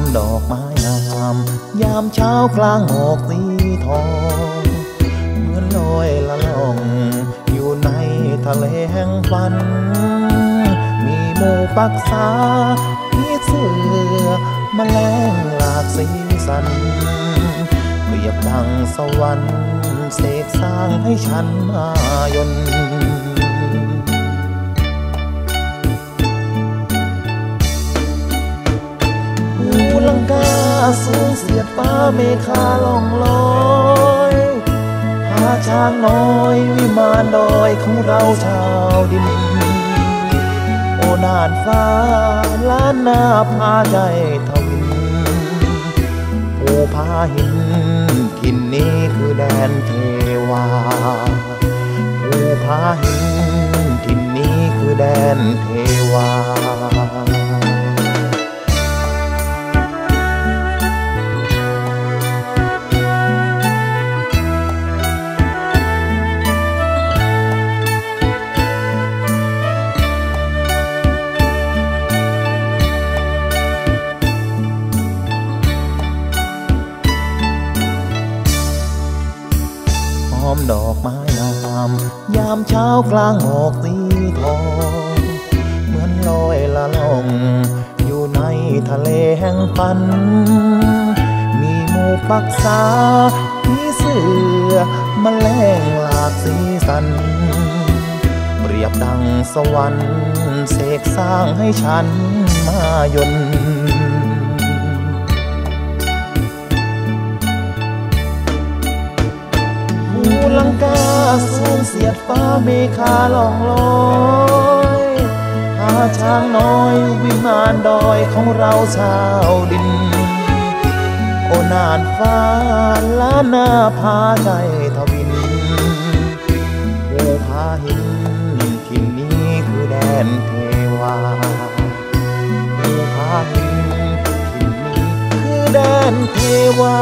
มดอกไม้งาม ยามเช้ากลางหมอกสีทอง เหมือนลอยละล่อง อยู่ในทะเลแห่งฝัน มีหมู่ปักษาพีเสือมแมลงหลากสีสันเปรียบดังสวรรค์เสกสร้างให้ฉันมายน สูงเสียดฟ้าเมฆาล่องลอยหาช้างน้อยวิมานดอยของเราชาวดิน โอน่านฟ้าล้านนาพาใจทวินภูพาหินกินนี้คือแดนเทวาภูพาหินทินนี้คือแดนเทว อมดอกไม้งามยามเช้ากลางหมอกสีทอง เหมือนลอยละล่อง อยู่ในทะเลแห่งฝัน มีหมู่ปักษาผีเสือมแมลงหลากสีสัน เปรียบดังสวรรค์เสกสร้างให้ฉันมายน ลังกาสูงเสียดฟ้าเมฆาล่องลอยหาช้างน้อยวิมานดอยของเราชาวดิน โอนานฟ้าล้านนาพาใจทวินภูพาหินทินนี้คือแดนเทวาภูพาหินทินนี้คือแดนเทวา